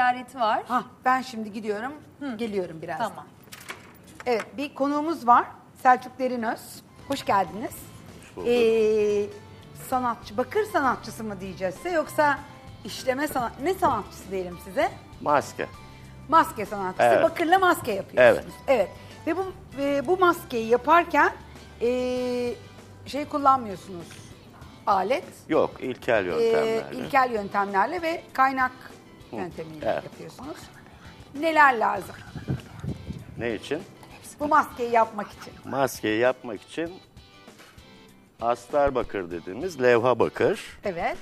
Ziyareti var. Ha, ben şimdi gidiyorum, geliyorum birazdan. Tamam. Evet, bir konuğumuz var. Selçuk Derinöz. Hoş geldiniz. bulduk. Ee, sanatçı, bakır sanatçısı mı diyeceğiz size yoksa işleme sanat, ne sanatçısı diyelim size? Maske. Maske sanatçısı. Evet. Bakırla maske yapıyorsunuz. Evet. Ve bu e, bu maskeyi yaparken e, şey kullanmıyorsunuz. Alet. Yok ilkel e, yöntemlerle. ilkel yöntemlerle ve kaynak yöntemiyle evet. yapıyorsunuz. Neler lazım Ne için? bu maskeyi yapmak için? Maskeyi yapmak için astar bakır dediğimiz levha bakır, Evet.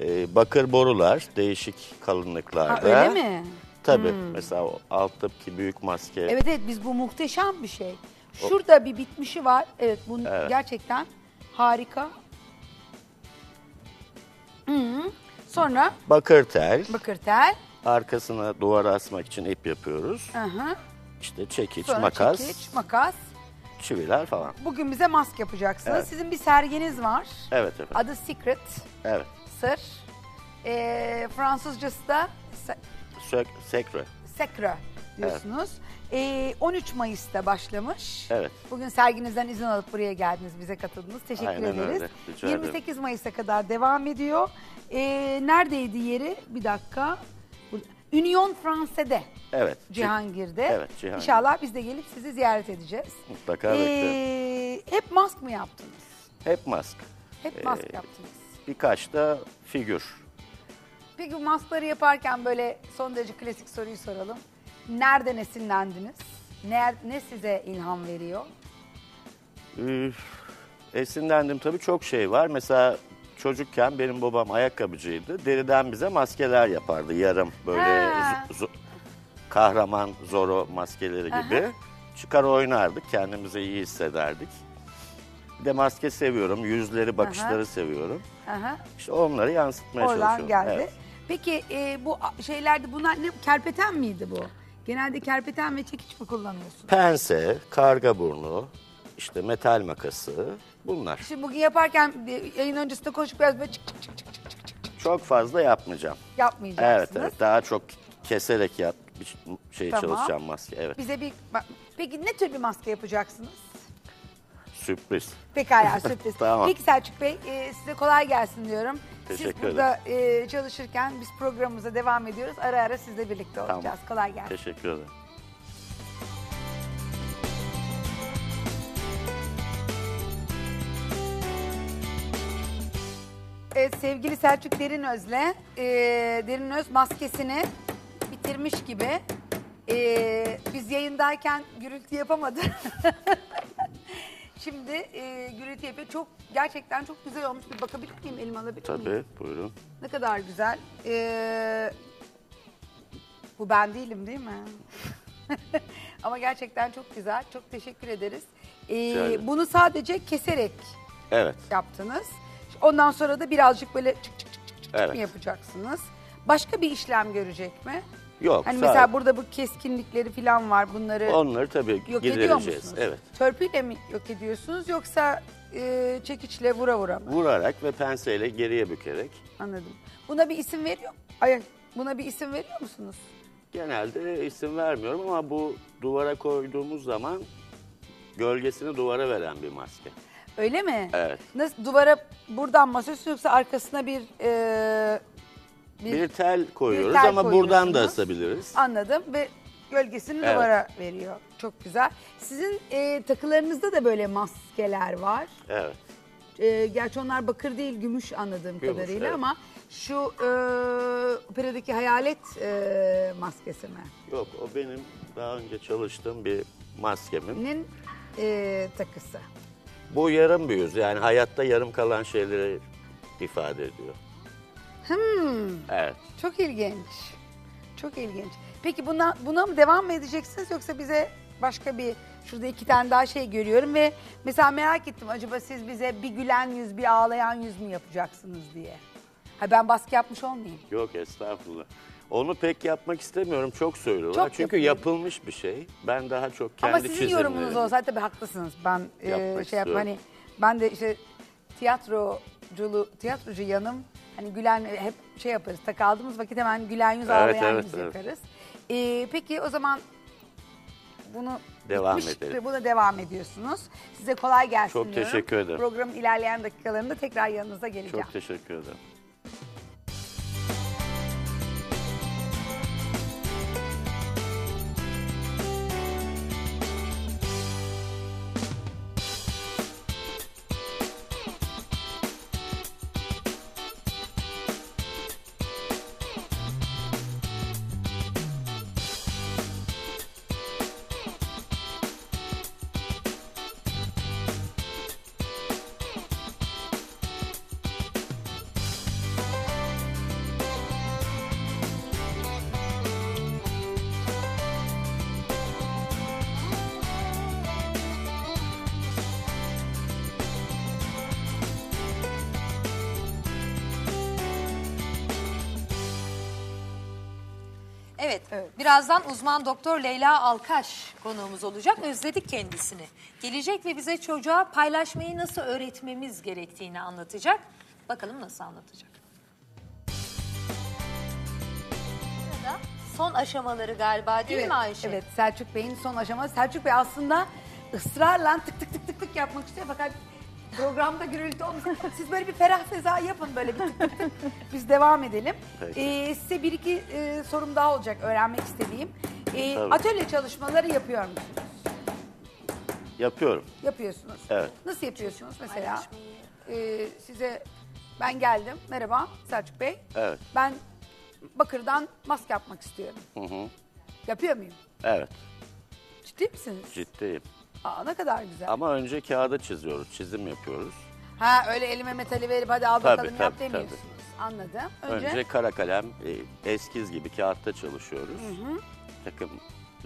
e, bakır borular değişik kalınlıklarda. Ha, öyle mi? Tabii. Mesela o alttaki büyük maske. Evet evet biz bu muhteşem bir şey. Şurada bir bitmişi var. Evet bu gerçekten harika. -hı. Sonra Bakır tel. bakır tel. Arkasına duvara asmak için ip yapıyoruz. Hı hı. İşte çekiç, Sonra makas, çekiç, makas. çiviler falan. Bugün bize maske yapacaksınız. Evet. Sizin bir serginiz var. Evet efendim. Adı Secret, Evet. sır. Ee, Fransızcası da se- Sök, sekre. Secret diyorsunuz. Ee, 13 Mayıs'ta başlamış. Evet. Bugün serginizden izin alıp buraya geldiniz, bize katıldınız. Teşekkür Aynen ederiz. öyle, rica ederim. 28 Mayıs'a kadar devam ediyor. Ee, neredeydi yeri? Bir dakika. Burada. Union France'de. Evet. Cihangir'de. Evet, Cihangir. İnşallah biz de gelip sizi ziyaret edeceğiz. Mutlaka Ee, bekliyorum. hep mask mı yaptınız? Hep mask. Hep mask Ee, yaptınız. Birkaç da figür. Peki maskları yaparken böyle son derece klasik soruyu soralım. Nereden esinlendiniz? Ne, ne size ilham veriyor? Üf, esinlendim tabii çok şey var. Mesela çocukken benim babam ayakkabıcıydı. Deriden bize maskeler yapardı. Yarım böyle Ha. zo- zo- kahraman Zoro maskeleri gibi. Çıkar oynardık. Kendimizi iyi hissederdik. Bir de maske seviyorum. Yüzleri, bakışları seviyorum. Aha. İşte onları yansıtmaya Oradan çalışıyorum. geldi. Evet. Peki e, bu a- şeylerde bunlar ne kerpeten miydi bu? Genelde kerpeten ve çekiç mi kullanıyorsun? Pense, karga burnu, işte metal makası bunlar. Şimdi bugün yaparken yayın öncesinde koşup biraz böyle çık çık çık çık çık çık çık Çok fazla yapmayacağım. yapmayacaksınız. Evet evet daha çok keserek yap bir şey Tamam. çalışacağım maske. Evet. Bize bir peki ne tür bir maske yapacaksınız? Sürpriz. Pekala sürpriz. Tamam. Peki Selçuk Bey e, size kolay gelsin diyorum. Siz Teşekkür burada e, çalışırken biz programımıza devam ediyoruz. Ara ara sizle birlikte olacağız. Kolay gelsin. Teşekkür ederim. Evet sevgili Selçuk Derinöz'le e, Derinöz maskesini bitirmiş gibi. E, biz yayındayken gürültü yapamadı. Şimdi e, gürültü yapıyor. Çok gerçekten çok güzel olmuş. Bir bakabilir miyim? Elimi alabilir miyim? Tabii buyurun. Ne kadar güzel. E, bu ben değilim değil mi? Ama gerçekten çok güzel. Çok teşekkür ederiz. E, Rica ederim. bunu sadece keserek Evet. yaptınız. Ondan sonra da birazcık böyle çık çık çık çık çık Evet. mı yapacaksınız? Başka bir işlem görecek mi? Yok. Hani sağ mesela burada bu keskinlikleri falan var. Bunları Onları tabii yok ediyor gidereceğiz. musunuz? Evet. Törpüyle mi yok ediyorsunuz yoksa e, çekiçle vura vura mı? Vurarak ve penseyle geriye bükerek. Anladım. Buna bir isim veriyor ay, buna bir isim veriyor musunuz? Genelde isim vermiyorum ama bu duvara koyduğumuz zaman gölgesini duvara veren bir maske. Öyle mi? Evet. Nasıl duvara buradan asıyorsunuz yoksa arkasına bir e, Bir tel koyuyoruz tel ama buradan da asabiliriz. Anladım ve gölgesini Evet. duvara veriyor. Çok güzel. Sizin e, takılarınızda da böyle maskeler var. Evet. E, gerçi onlar bakır değil gümüş anladığım Gümüş, kadarıyla evet. ama şu e, operadaki hayalet e, maskesi mi? Yok o benim daha önce çalıştığım bir maskemin. Nin e, takısı. Bu yarım bir yüz yani hayatta yarım kalan şeyleri ifade ediyor. Hmm, Evet. çok ilginç. Çok ilginç. Peki buna, buna mı devam mı edeceksiniz yoksa bize başka bir şurada iki tane daha şey görüyorum ve mesela merak ettim acaba siz bize bir gülen yüz bir ağlayan yüz mü yapacaksınız diye. Ha ben baskı yapmış olmayayım. Yok estağfurullah. Onu pek yapmak istemiyorum. Çok söylüyorlar. Çok Çünkü yapılmış bir şey. Ben daha çok kendi Ama sizin çizimlerim. yorumunuz olsaydı tabii haklısınız. Ben e, Yapmak şey yap istiyorum. hani ben de işte tiyatroculu tiyatrocu yanım Hani gülen hep şey yaparız. Takaldığımız vakit hemen gülen yüz ağlayan evet, yüz evet. yaparız. Ee, peki o zaman bunu Devam edelim. buna devam ediyorsunuz. Size kolay gelsin Çok diyorum. teşekkür ederim. Programın ilerleyen dakikalarında tekrar yanınıza geleceğim. Çok teşekkür ederim. Evet, Evet. birazdan uzman doktor Leyla Alkaş konuğumuz olacak. Özledik kendisini. Gelecek ve bize çocuğa paylaşmayı nasıl öğretmemiz gerektiğini anlatacak. Bakalım nasıl anlatacak. Son aşamaları galiba değil evet, mi Ayşe? Evet Selçuk Bey'in son aşaması. Selçuk Bey aslında ısrarla tık tık tık tık tık yapmak istiyor fakat programda gürültü olmasın. Siz böyle bir ferah feza yapın böyle bir tık tık tık. Biz devam edelim. Peki. Ee, size bir iki e, sorum daha olacak öğrenmek istediğim. Ee, Tabii. atölye çalışmaları yapıyor musunuz? Yapıyorum. Yapıyorsunuz. Evet. Nasıl yapıyorsunuz mesela? Ee, size ben geldim. Merhaba Selçuk Bey. Evet. Ben bakırdan maske yapmak istiyorum. Hı hı. Yapıyor muyum? Evet. Ciddi misiniz? Ciddiyim. Aa ne kadar güzel. Ama önce kağıda çiziyoruz, çizim yapıyoruz. Ha öyle elime metali verip hadi al Tabii, bakalım yap tabii, demiyorsunuz. Anladım. Önce, Önce, kara kalem, e, eskiz gibi kağıtta çalışıyoruz. takım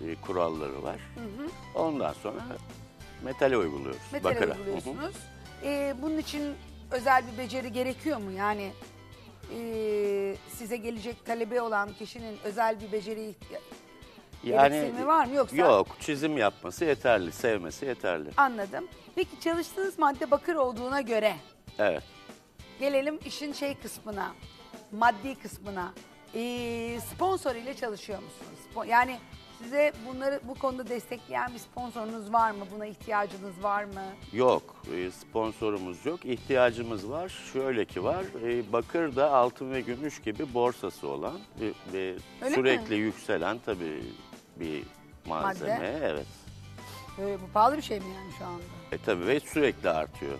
e, kuralları var. Ondan sonra metale uyguluyoruz. metali bakıra. Hı hı. uyguluyorsunuz. Ee, bunun için özel bir beceri gerekiyor mu? Yani e, size gelecek talebe olan kişinin özel bir beceri ihtiya- gereksinimi var mı? Yoksa Yok, çizim yapması yeterli, sevmesi yeterli. anladım. Peki çalıştığınız madde bakır olduğuna göre Evet. gelelim işin şey kısmına, maddi kısmına. Ee, sponsor ile çalışıyor musunuz? Spo- Yani size bunları bu konuda destekleyen bir sponsorunuz var mı? Buna ihtiyacınız var mı? Yok, e, sponsorumuz yok. İhtiyacımız var. Şöyle ki var, e, bakır da altın ve gümüş gibi borsası olan ve, ve Öyle sürekli yükselen tabii bir malzeme. Madde. Evet. Ee, bu pahalı bir şey mi yani şu anda? E tabii ve sürekli artıyor.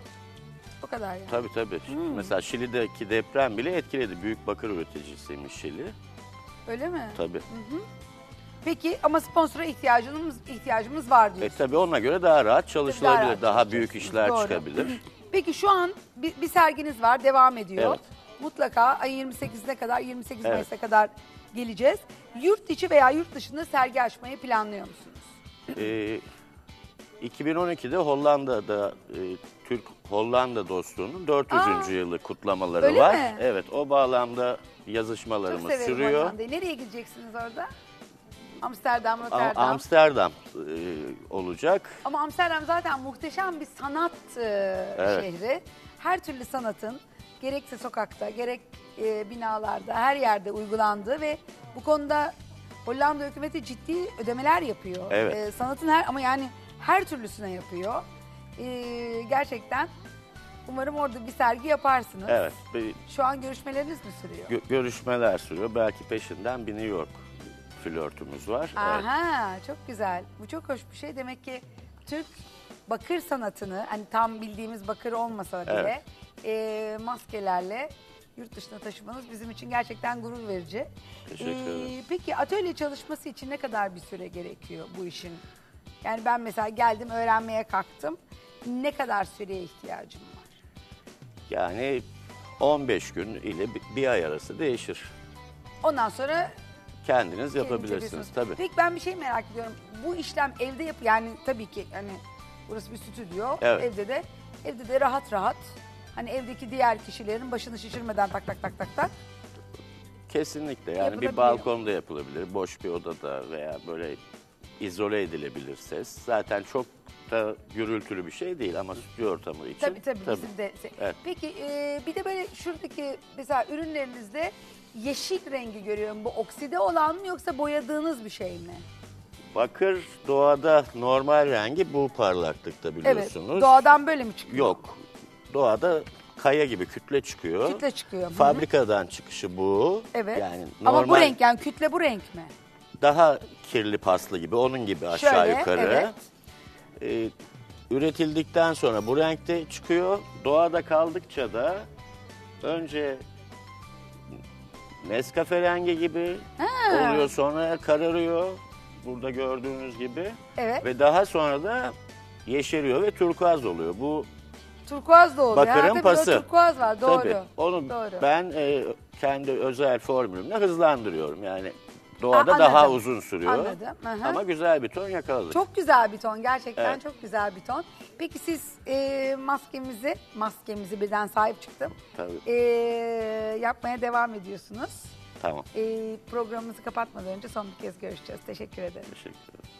O kadar yani. Tabii tabii. Hmm. Mesela Şili'deki deprem bile etkiledi. Büyük bakır üreticisiymiş Şili. Öyle mi? Tabii. Peki ama sponsora ihtiyacımız ihtiyacımız var E diyorsun. tabii ona göre daha rahat çalışılabilir. rahat Daha, büyük işler doğru. çıkabilir. Peki şu an bir, bir serginiz var, devam ediyor. Evet. Mutlaka ayın 28'ine kadar, 28 Evet. Mayıs'a kadar geleceğiz. Yurt içi veya yurt dışında sergi açmayı planlıyor musunuz? Ee, 2012'de Hollanda'da e, Türk Hollanda dostluğunun 400. Aa, yılı kutlamaları öyle var. mi? Evet, o bağlamda Çok yazışmalarımız severim sürüyor. Hollanda'yı. Nereye gideceksiniz orada? Amsterdam, Am- Rotterdam. Amsterdam e, olacak. Ama Amsterdam zaten muhteşem bir sanat e, Evet. şehri. Her türlü sanatın gerekse sokakta, gerek e, binalarda, her yerde uygulandığı ve bu konuda Hollanda hükümeti ciddi ödemeler yapıyor. Evet. E, sanatın her ama yani her türlüsüne yapıyor. E, gerçekten umarım orada bir sergi yaparsınız. Evet, bir Şu an görüşmeleriniz mi sürüyor? gö- görüşmeler sürüyor. Belki peşinden bir New York flörtümüz var. Evet. Aha çok güzel. Bu çok hoş bir şey. Demek ki Türk bakır sanatını hani tam bildiğimiz bakır olmasa bile e, maskelerle yurt dışına taşımanız bizim için gerçekten gurur verici. Teşekkür ederim. Peki atölye çalışması için ne kadar bir süre gerekiyor bu işin? Yani ben mesela geldim öğrenmeye kalktım. Ne kadar süreye ihtiyacım var? Yani 15 gün ile bir- bir ay arası değişir. Ondan sonra Kendiniz yapabilirsiniz tabii. Peki ben bir şey merak ediyorum. Bu işlem evde yap yani tabii ki hani burası bir stüdyo. Evet. Evde de evde de rahat rahat hani evdeki diğer kişilerin başını şişirmeden tak tak tak tak tak. Kesinlikle yani Yapılabiliyor. bir balkonda yapılabilir, boş bir odada veya böyle izole edilebilir ses. Zaten çok da gürültülü bir şey değil ama stüdyo ortamı için. Tabii tabii, bizim de. Evet. Peki e, bir de böyle şuradaki mesela ürünlerinizde yeşil rengi görüyorum. Bu okside olan mı yoksa boyadığınız bir şey mi? Bakır doğada normal rengi bu parlaklıkta Evet. biliyorsunuz. Doğadan böyle mi çıkıyor? Yok. Doğada kaya gibi kütle çıkıyor. Kütle çıkıyor. Fabrikadan çıkışı bu. Evet. Yani Ama bu normal renk yani kütle bu renk mi? daha kirli paslı gibi onun gibi aşağı Şöyle, yukarı. evet. Ee, üretildikten sonra bu renkte çıkıyor. Doğada kaldıkça da önce Nescafe rengi gibi oluyor sonra kararıyor. Burada gördüğünüz gibi. Evet. Ve daha sonra da yeşeriyor ve turkuaz oluyor. Bu Turkuaz da oluyor. Bakırın ha, pası. turkuaz var doğru. tabii onu Doğru. ben e, kendi özel formülümle hızlandırıyorum. Yani doğada Aa, daha anladım. uzun sürüyor. Anladım, hı. Ama güzel bir ton yakaladık. Çok güzel bir ton gerçekten Evet. çok güzel bir ton. Peki siz e, maskemizi, maskemizi birden sahip çıktım. Tabii. E, yapmaya devam ediyorsunuz. Tamam. E, programımızı kapatmadan önce son bir kez görüşeceğiz. Teşekkür ederim. Teşekkür ederim.